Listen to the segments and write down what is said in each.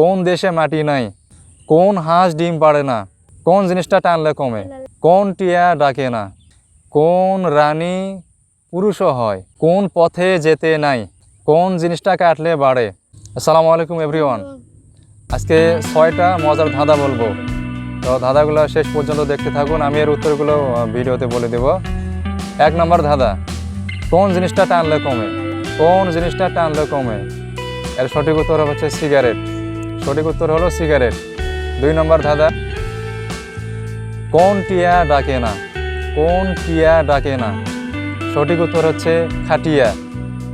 কোন দেশে মাটি নাই, কোন হাঁস ডিম পাড়ে না, কোন জিনিসটা টানলে কমে, কোন টিয়া ডাকে না, কোন রানী পুরুষও হয়, কোন পথে যেতে নাই, কোন জিনিসটা কাটলে বাড়ে। আসসালামু আলাইকুম, এভরিওয়ান। আজকে ছয়টা মজার ধাঁধা বলব। তো ধাঁধাগুলো শেষ পর্যন্ত দেখতে থাকুন, আমি এর উত্তরগুলো ভিডিওতে বলে দেব। এক নম্বর ধাঁধা, কোন জিনিসটা টানলে কমে, কোন জিনিসটা টানলে কমে? এর সঠিক উত্তর হচ্ছে সিগারেট। সঠিক উত্তর হলো সিগারেট। দুই নম্বর ধাঁধা। কোন টিয়া ডাকে না? কোন টিয়া ডাকে না? সঠিক উত্তর হচ্ছে খাটিয়া।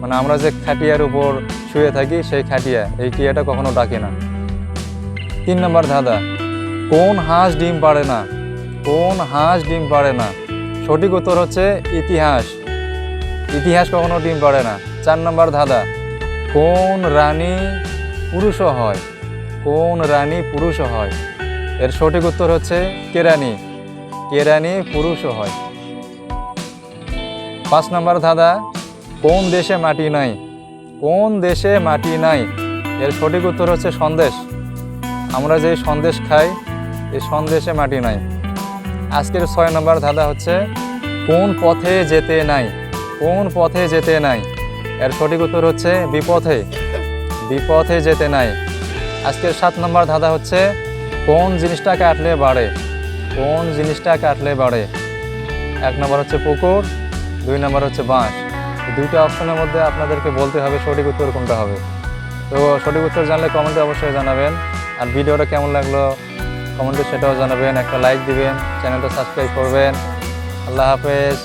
মানে আমরা যে খাটিয়ার উপর শুয়ে থাকি, সেই খাটিয়া। এই টিয়াটা কখনো ডাকে না। তিন নম্বর ধাঁধা। কোন হাঁস ডিম পাড়ে না? কোন হাঁস ডিম পাড়ে না? সঠিক উত্তর হচ্ছে ইতিহাস। ইতিহাস কখনো ডিম পাড়ে না। চার নম্বর ধাঁধা। কোন রানী পুরুষও হয়? কোন রানী পুরুষ হয়? এর সঠিক উত্তর হচ্ছে কেরানি কেরানি পুরুষ হয়। পাঁচ নম্বর ধাঁধা, কোন দেশে মাটি নাই? কোন দেশে মাটি নাই? এর সঠিক উত্তর হচ্ছে সন্দেশ। আমরা যে সন্দেশ খাই এই সন্দেশে মাটি নাই। আজকের ছয় নম্বর ধাঁধা হচ্ছে, কোন পথে যেতে নাই? কোন পথে যেতে নাই? এর সঠিক উত্তর হচ্ছে বিপথে। বিপথে যেতে নাই। আজকের সাত নম্বর ধাঁধা হচ্ছে, কোন জিনিসটা কাটলে বাড়ে? কোন জিনিসটা কাটলে বাড়ে? এক নম্বর হচ্ছে পুকুর, দুই নম্বর হচ্ছে বাঁশ। দুইটা অপশনের মধ্যে আপনাদেরকে বলতে হবে সঠিক উত্তর কোনটা হবে। তো সঠিক উত্তর জানলে কমেন্টে অবশ্যই জানাবেন। আর ভিডিওটা কেমন লাগল কমেন্টে সেটাও জানাবেন। একটা লাইক দিবেন, চ্যানেলটা সাবস্ক্রাইব করবেন। আল্লাহ হাফেজ।